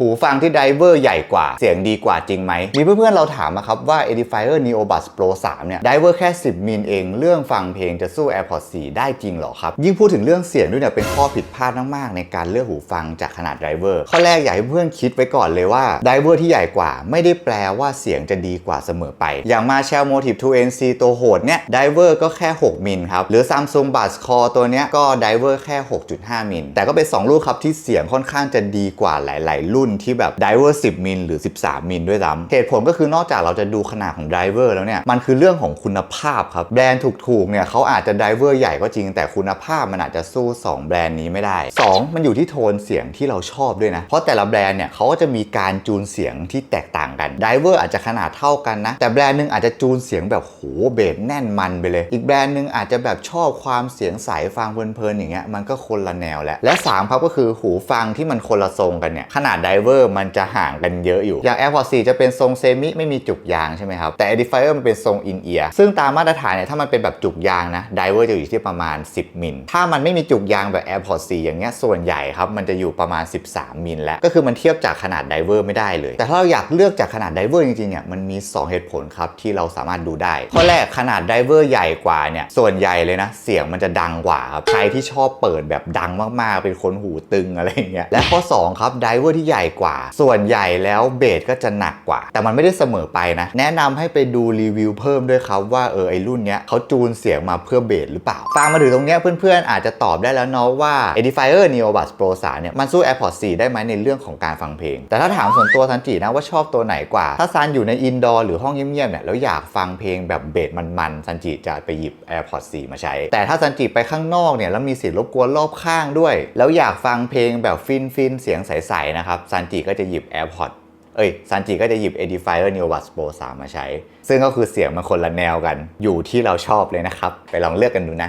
หูฟังที่ไดเวอร์ใหญ่กว่า เสียงดีกว่าจริงไหม มีเพื่อนๆเราถามมาครับว่า Edifier Neobus Pro 3 เนี่ยไดเวอร์แค่ 10 มิลเอง เรื่องฟังเพลงจะสู้ AirPods 4 ได้จริงหรอครับ ยิ่งพูดถึงเรื่องเสียงด้วยเนี่ยเป็นข้อผิดพลาดมากๆ ในการเลือกหูฟังจากขนาดไดเวอร์ข้อแรกอยากให้เพื่อนคิดไว้ก่อนเลยว่าไดเวอร์ที่ใหญ่กว่า ไม่ได้แปลว่าเสียงจะดีกว่าเสมอไป อย่างมา Shell Motive 2 NC ตัวโหดเนี่ยไดเวอร์ก็แค่ 6 มิลครับหรือ Samsung Buds Core ตัวเนี้ยก็ไดเวอร์แค่ 6.5 มิลแต่ก็เป็นสองรุ่นครับที่เสียงค่อนข้างจะดีกว่าหลาย ๆ รุ่นที่แบบไดเวอร์10 มิลหรือ 13 มิลด้วยซ้ำเหตุผลก็คือนอกจากเราจะดูขนาดของไดเวอร์แล้วเนี่ย มันคือเรื่องของคุณภาพครับ แบรนด์ถูกๆเนี่ยเขาอาจจะไดเวอร์ใหญ่ก็จริง แต่คุณภาพมันอาจจะสู้ 2 แบรนด์นี้ไม่ได้ 2 มันอยู่ที่โทนเสียงที่เราชอบด้วยนะ เพราะแต่ละแบรนด์เนี่ยเขาก็จะมีการจูนเสียงที่แตกต่างกันไดเวอร์อาจจะขนาดเท่ากันนะ แต่แบรนด์หนึงอาจจะจูนเสียงแบบโหเบสแน่นมันไปเลย อีกแบรนด์หนึงอาจจะแบบชอบความเสียงใสฟังเพลินๆอย่างเงี้ยมันก็คนละแนวแล้วและสามครับก็คือหูฟังที่มันคนละทรงกันเนี่ยขนาดไดเวอร์มันจะห่างกันเยอะอยู่ อย่าง AirPods 4 จะเป็นทรงเซมิไม่มีจุกยางใช่ไหมครับ แต่ Edifier มันเป็นทรงอินเอียร์ซึ่งตามมาตรฐานเนี่ยถ้ามันเป็นแบบจุกยางนะไดเวอร์จะอยู่ที่ประมาณ 10 มิล ถ้ามันไม่มีจุกยางแบบ AirPods 4 อย่างเงี้ยส่วนใหญ่ครับมันจะอยู่ประมาณ 13 มิลแล้ว ก็คือมันเทียบจากขนาดไดเวอร์ไม่ได้เลย แต่ถ้าเราอยากเลือกจากขนาดไดเวอร์จริงๆเนี่ยมันมี 2 เหตุผลครับที่เราสามารถดูได้ ข้อแรกขนาดไดเวอร์ใหญ่กว่าเนี่ยส่วนใหญ่เลยนะเสียงมันจะดังกว่าครับใครที่ชอบเปิดแบบดังมากๆเป็นคนหูตึงอะไรอย่างเงี้ยและข้อสองครับไดเวอร์ที่ใหญ่กว่า ส่วนใหญ่แล้วเบสก็จะหนักกว่า แต่มันไม่ได้เสมอไปนะ แนะนำให้ไปดูรีวิวเพิ่มด้วยครับว่าเออไอรุ่นเนี้ยเขาจูนเสียงมาเพื่อเบสหรือเปล่า ฟังมาถึงตรงเนี้ยเพื่อนๆ อาจจะตอบได้แล้วเนาะว่า Edifier Neobus Pro 3เนี่ยมันสู้ AirPods 4 ได้ไหมในเรื่องของการฟังเพลง แต่ถ้าถามส่วนตัวซันจินะว่าชอบตัวไหนกว่า ถ้าซันอยู่ในอินดอร์หรือห้องเงียบๆเนี่ยแล้วอยากฟังเพลงแบบเบสมันๆซันจิจะไปหยิบ AirPods 4 มาใช้ แต่ถ้าซันจิไปข้างนอกเนี่ยแล้วมีเสียงรบกวนรอบข้างด้วย แล้วอยากฟังเพลงแบบฟินๆเสียงใสๆนะครับซันจิก็จะหยิบ AirPods เอ้ยซันจิก็จะหยิบ Edifier Neobus Pro 3 มาใช้ ซึ่งก็คือเสียงมันคนละแนวกัน อยู่ที่เราชอบเลยนะครับ ไปลองเลือกกันดูนะ